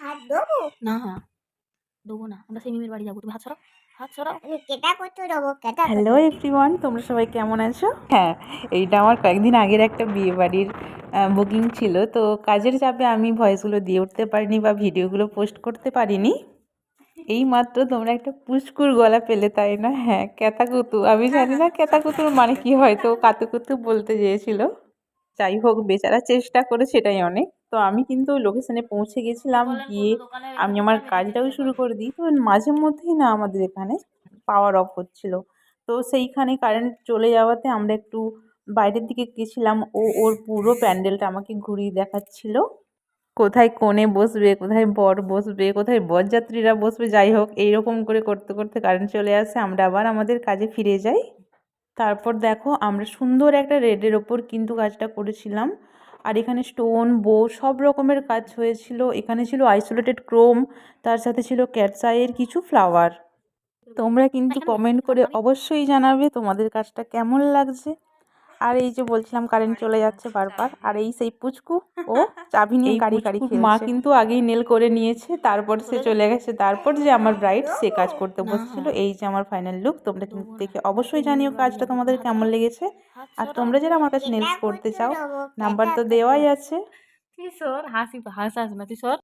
হাত দেবো না দেবো না আমরা সেই মিমির বাড়ি যাব তুমি হাত সরাও হাত সরাও। আমি কেটা করতে দেবো কেটা হ্যালো এভরিওয়ান তোমরা সবাই কেমন আছো? হ্যাঁ এইটা আমার কয়েকদিন আগের একটা বিয়ে বাড়ির বুকিং ছিল তো কাজের চাপে আমি ভয়েসগুলো দিয়ে উঠতে পারিনি বা ভিডিওগুলো পোস্ট করতে পারিনি। এই মাত্র তোমরা একটা পুষ্কুর গলা পেলে তাই না? হ্যাঁ ক্যাতাকুতু আমি জানি না ক্যাতাকুতুর মানে কি হয়তো কাতুকুতু বলতে চেয়েছিল। যাই হোক বেচারা চেষ্টা করে সেটাই অনেক। তো আমি কিন্তু লোকেশনে পৌঁছে গেছিলাম গিয়ে আমি আমার কাজটাও শুরু করে দিই। তো মাঝে মধ্যেই না আমাদের এখানে পাওয়ার অফ হচ্ছিল। তো সেইখানে কারেন্ট চলে যাওয়াতে আমরা একটু বাইরের দিকে গেছিলাম। ও ওর পুরো প্যান্ডেলটা আমাকে ঘুরিয়ে দেখাচ্ছিল। কোথায় কোণে বসবে কোথায় বর বসবে কোথায় বরযাত্রীরা বসবে যাই হোক এইরকম করে করতে করতে কারেন্ট চলে আসে। আমরা আবার আমাদের কাজে ফিরে যাই। তারপর দেখো আমরা সুন্দর একটা রেডের ওপর কিন্তু কাজটা করেছিলাম। আর এখানে স্টোন বো সব রকমের কাজ হয়েছিল। এখানে ছিল আইসোলেটেড ক্রোম তার সাথে ছিল ক্যাটসাইয়ের কিছু ফ্লাওয়ার তোমরা কিন্তু কমেন্ট করে অবশ্যই জানাবে তোমাদের কাজটা কেমন লাগছে। আর এই যে বলছিলাম কারেন্ট চলে যাচ্ছে বারবার আর এই সেই পুচকু ও চাবি নিয়ে গাড়ি গাড়ি মা কিন্তু আগেই নেল করে নিয়েছে তারপর সে চলে গেছে তারপর যে আমার ব্রাইড সে কাজ করতে বসছিল এই যে আমার ফাইনাল লুক তোমরা কিন্তু দেখে অবশ্যই জানিও কাজটা তোমাদের কেমন লেগেছে। আর তোমরা যারা আমার কাছে নেলস করতে চাও নাম্বার তো দেওয়াই আছে। তুই সর হাসি হাস হাস না তুই সর।